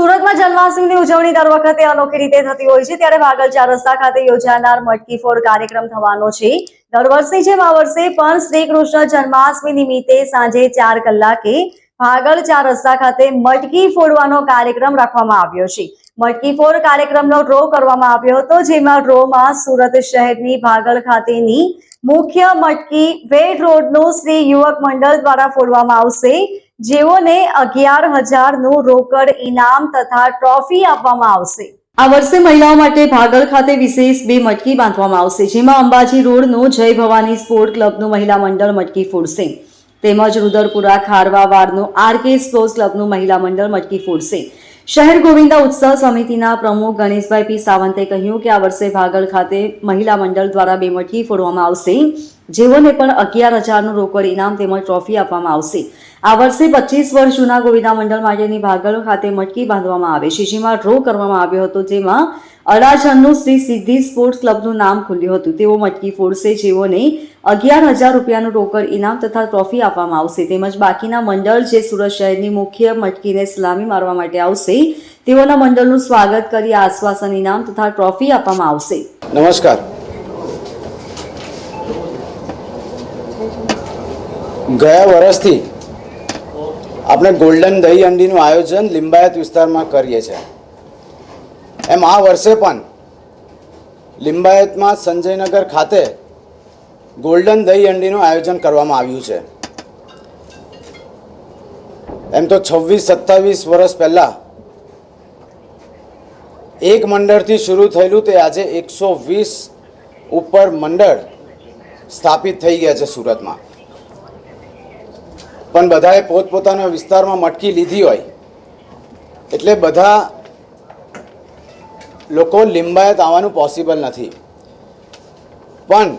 સુરતમાં જન્માષ્ટમીની ઉજવણી દર વખતે અનોખી રીતે થતી હોય છે. ત્યારે વાગલ ચાર રસ્તા ખાતે યોજાનાર મટકી ફોડ કાર્યક્રમ થવાનો છે. દર વર્ષની જેમ આ વર્ષે પણ શ્રી કૃષ્ણ જન્માષ્ટમી નિમિત્તે સાંજે ચાર કલાકે ભાગલ ચાર રસ્તા ખાતે મટકી ફોડવાનો કાર્યક્રમ રાખવામાં આવ્યો છે. મટકી ફોડ કાર્યક્રમનો ડ્રો કરવામાં આવ્યો હતો, જેમાં ડ્રોમાં સુરત શહેરની ભાગળ ખાતેની મુખ્ય મટકી વેડ રોડનું શ્રી યુવક મંડળ દ્વારા ફોડવામાં આવશે. જેઓને અગિયાર હજારનું રોકડ ઇનામ તથા ટ્રોફી આપવામાં આવશે. આ વર્ષે મહિલાઓ માટે ભાગળ ખાતે વિશેષ બે મટકી બાંધવામાં આવશે, જેમાં અંબાજી રોડનું જય ભવાની સ્પોર્ટ ક્લબનું મહિલા મંડળ મટકી ફોડશે. તેમજ રુદરપુરા ખારવા વાડનું આરકે સ્પોર્ટ્સ ક્લબનું મહિલા મંડળ મટકી ફોડશે. શહેર ગોવિંદા ઉત્સવ સમિતિના પ્રમુખ ગણેશભાઈ પી સાવંતે કહ્યું કે આ વર્ષે ભાગળ ખાતે મહિલા મંડળ દ્વારા બે મટકી ફોડવામાં આવશે. જેઓને પણ અગિયાર હજારનું રોકડ ઇનામ તેમજ ટ્રોફી આપવામાં આવશે. આ વર્ષે પચીસ વર્ષ જૂના ગોવિંદા મંડળ માટેની ભાગળ ખાતે મટકી બાંધવામાં આવે છે, જેમાં ડ્રો કરવામાં આવ્યો હતો, જેમાં અડાજણનું શ્રી સિદ્ધિ સ્પોર્ટ્સ ક્લબનું નામ ખુલ્યું હતું. તેઓ મટકી ફોડશે, જેઓને અગિયાર હજાર રૂપિયાનું રોકડ ઇનામ તથા ટ્રોફી આપવામાં આવશે. તેમજ બાકીના મંડળ જે સુરત શહેરની મુખ્ય મટકીને સલામી મારવા માટે આવશે, તેઓના મંડળનું સ્વાગત કરી આશ્વાસન ઇનામ તથા ટ્રોફી આપવામાં આવશે. નમસ્કાર. ગયા વર્ષથી આપણે ગોલ્ડન દહીં અંડીનું આયોજન લિંબાયત વિસ્તારમાં કરીએ છીએ. એમ આ વર્ષે પણ લિંબાયતમાં સંજયનગર ખાતે ગોલ્ડન દહીં અંડીનું આયોજન કરવામાં આવ્યું છે. એમ તો છવ્વીસ, સત્તાવીસ વર્ષ પહેલાં એક મંડળથી શરૂ થયેલું તે આજે એકસો વીસ ઉપર મંડળ સ્થાપિત થઈ ગયા છે સુરતમાં. પણ બધાએ પોતપોતાના વિસ્તારમાં મટકી લીધી હોય. એટલે બધા લોકો લિંબાયત આવવાનું પોસિબલ નથી. પણ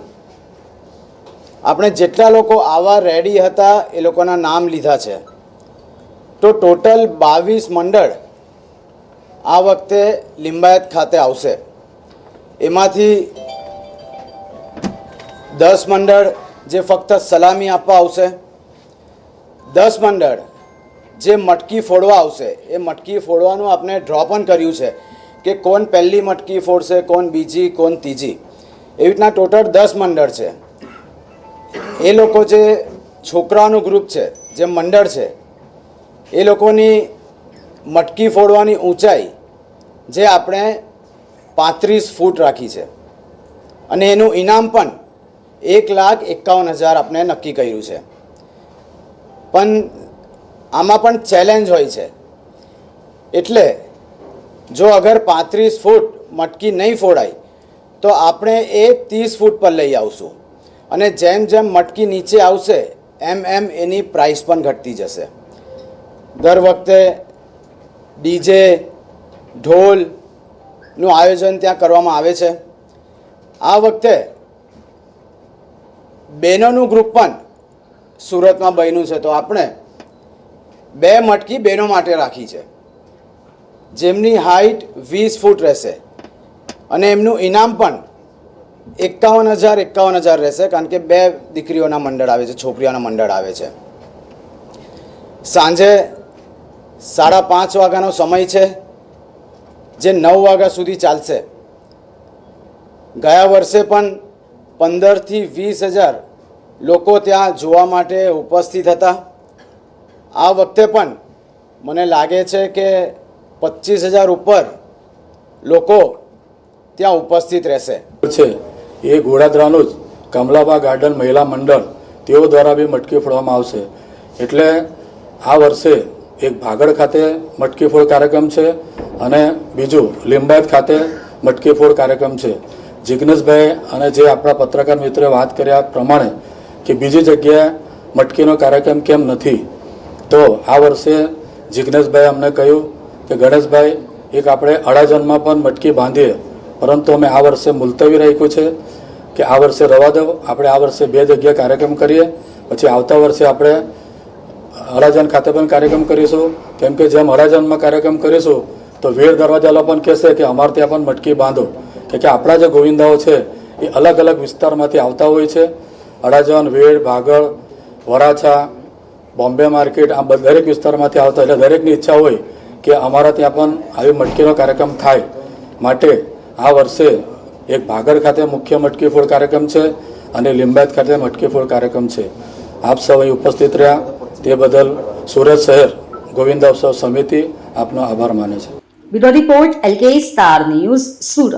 આપણે જેટલા લોકો આવા રેડી હતા એ લોકોના નામ લીધા છે. તો ટોટલ બાવીસ મંડળ આ વખતે લિંબાયત ખાતે આવશે. એમાંથી દસ મંડળ જે ફક્ત સલામી આપવા આવશે. દસ મંડળ જે મટકી ફોડવા આવશે, એ મટકી ફોડવાનું આપણે ડ્રો પણ કર્યું છે કે કોણ પહેલી મટકી ફોડશે, કોણ બીજી, કોણ ત્રીજી. એવી રીતના ટોટલ દસ મંડળ છે. એ લોકો જે છોકરાઓનું ગ્રુપ છે, જે મંડળ છે, એ લોકોની મટકી ફોડવાની ઊંચાઈ જે આપણે પાંત્રીસ ફૂટ રાખી છે. અને એનું ઇનામ પણ એક લાખ એકાવન હજાર આપણે નક્કી કર્યું છે. પણ આમાં પણ ચેલેન્જ હોય છે. એટલે જો અગર પાંત્રીસ ફૂટ મટકી નહીં ફોડાય, તો આપણે એ ત્રીસ ફૂટ પર લઈ આવશું. અને જેમ જેમ મટકી નીચે આવશે, એમ એમ એની પ્રાઇસ પણ ઘટતી જશે. દર વખતે ડીજે ઢોલનું આયોજન ત્યાં કરવામાં આવે છે. આ વખતે બહેનોનું ગ્રુપ પણ સુરતમાં બન્યું છે, તો આપણે બે મટકી બહેનો માટે રાખી છે. જેમની હાઈટ વીસ ફૂટ રહેશે અને એમનું ઇનામ પણ એકાવન હજાર એકાવન હજાર રહેશે, કારણ કે બે દીકરીઓના મંડળ આવે છે, છોકરીઓના મંડળ આવે છે. સાંજે સાડા પાંચ વાગ્યાનો સમય છે, જે નવ વાગ્યા સુધી ચાલશે. ગયા વર્ષે પણ પંદરથી વીસ હજાર લોકો ત્યાં જોવા માટે ઉપસ્થિત હતા. આ વખતે પણ મને લાગે છે કે પચીસ હજાર ઉપર લોકો ત્યાં ઉપસ્થિત રહેશે. છે. એ ઘોડાદરાનું જ કમલાબા ગાર્ડન મહિલા મંડળ, તેઓ દ્વારા બી મટકી ફોડવામાં આવશે. એટલે આ વર્ષે એક ભાગડ ખાતે મટકી ફોડ કાર્યક્રમ છે અને બીજું લિંબાયત ખાતે મટકી ફોડ કાર્યક્રમ છે. જિગ્નેશભાઈ અને જે આપણા પત્રકાર મિત્રોએ વાત કર્યા પ્રમાણે કે બીજી જગ્યાએ મટકીનો કાર્યક્રમ કેમ નથી? તો આ વર્ષે જિગ્નેશભાઈ અમને કહ્યું કે ગણેશભાઈ, એક આપણે અડાજણમાં પણ મટકી બાંધીએ. પરંતુ અમે આ વર્ષે મુલતવી રાખ્યું છે કે આ વર્ષે રવા દો આપણે આ વર્ષે બે જગ્યાએ કાર્યક્રમ કરીએ. પછી આવતા વર્ષે આપણે હરાજન ખાતે પણ કાર્યક્રમ કરીશું. કેમ કે જેમ હરાજનમાં કાર્યક્રમ કરીશું, તો વીર દરવાજાલો પણ કહેશે કે અમારે ત્યાં પણ મટકી બાંધો. કે આપણા જે ગોવિંદાઓ છે, એ અલગ અલગ વિસ્તારમાંથી આવતા હોય છે. અડાજણ, વેડ, ભાગળ, વરાછા, બોમ્બે માર્કેટ, આ દરેક વિસ્તારમાંથી આવતા, એટલે દરેકની ઈચ્છા હોય કે અમારા ત્યાં પણ આવી મટકીનો કાર્યક્રમ થાય. માટે આ વર્ષે એક ભાગર ખાતે મુખ્ય મટકી ફોડ કાર્યક્રમ છે અને લિંબાયત ખાતે મટકી ફોડ કાર્યક્રમ છે. આપ સૌ અહીં ઉપસ્થિત રહ્યા. તે બદલ સુરત શહેર ગોવિંદ ઉત્સવ સમિતિ આપનો આભાર માને છે. Bureau report, LK star news, Surat.